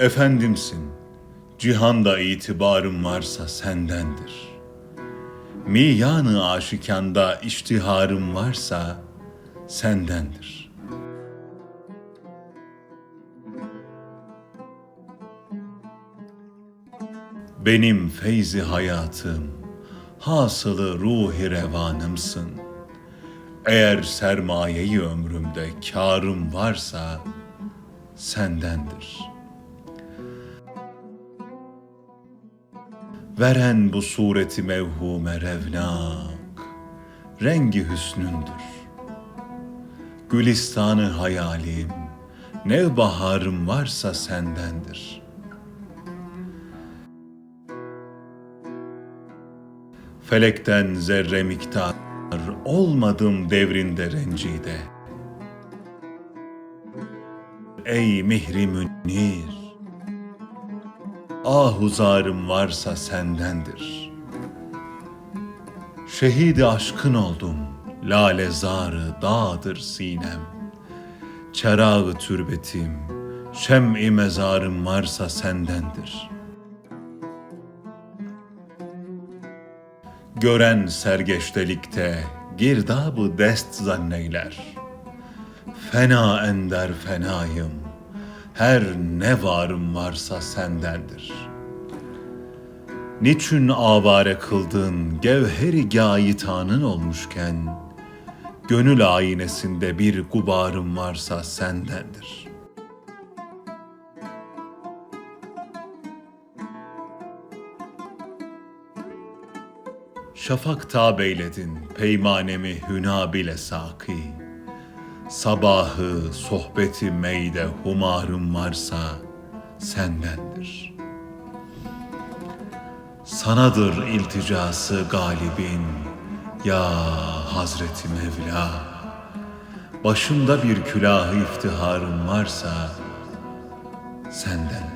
Efendimsin, cihanda itibarım varsa sendendir. Miyanı aşikanda iştiharım varsa sendendir. Benim feyzi hayatım, hasılı ruhi revanımsın. Eğer sermayeyi ömrümde kârım varsa sendendir. Veren bu sureti mevhume revnak, rengi hüsnündür. Gülistanı hayalim, nevbaharım varsa sendendir. Felekten zerre miktar olmadım devrinde rencide. Ey mihri münir, ahuzarım varsa sendendir. Şehidi aşkın oldum, lale zarı dağdır sinem. Çerağı türbetim, şem-i mezarım varsa sendendir. Gören sergeçtelikte girdabı dest zanneyler. Fena ender fenayım, her ne varım varsa sendendir. Niçin avare kıldın gevheri gayitanın olmuşken, gönül aynesinde bir gubarım varsa sendendir. Şafak tabeyledin peymanemi hüna bile saki. Sabahı sohbeti meyde humarım varsa sendendir. Sanadır ilticası galibin ya Hazreti Mevla. Başımda bir külahı iftiharım varsa senden.